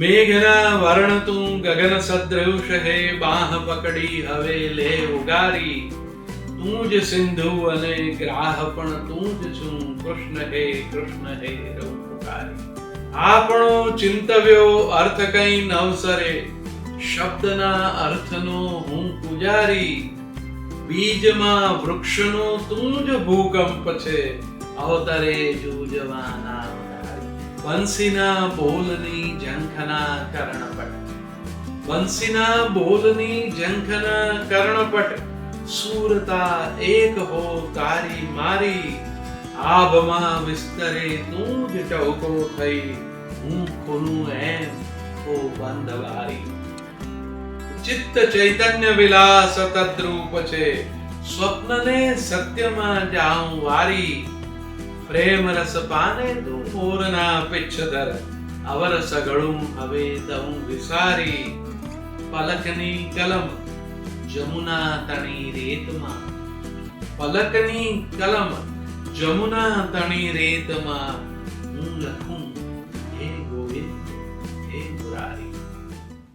મેઘના વરણ તું ગગન સદૃશ હે, બાહ પકડી હવે લે ઉગારી તું જ સિંધુ અને ગ્રાહ પણ તું જ છું, કૃષ્ણ હે કૃષ્ણ હે રવ આપણો ચિંતવ્યો અર્થ કઈ નવસરે શબ્દના અર્થનો હું પૂજારી બીજમાં વૃક્ષનો તું જ ભૂકંપ છે, અવતરે જૂજવાના. બંસીના બોલની ઝંખના કર્ણપટ. બંસીના બોલની ઝંખના કર્ણપટ. સુરતા એક હો તારી મારી. આભમાં વિસ્તરે તું જ ટહુકો થઈ. હું ખોલું એમ હો બંધવારી. ચિત્ત ચૈતન્ય વિલાસ તદ્રૂપ છે. સ્વપ્નને સત્યમાં જાઉં વારી. ಪ್ರೇಮ ರಸ ಪಾನೆಂದು ಪೂರ್ಣ ಪೆಚ್ಚದ ಅವರಸಗಳು ಅವೇದಿಸಾರಿ ಪಲಕನಿ ಕಲಂ ಜಮುನಾ ತಣಿ ರೇತಮ. ಪಲಕನಿ ಕಲಂ ಜಮುನಾ ತಣಿ ರೇತಮ.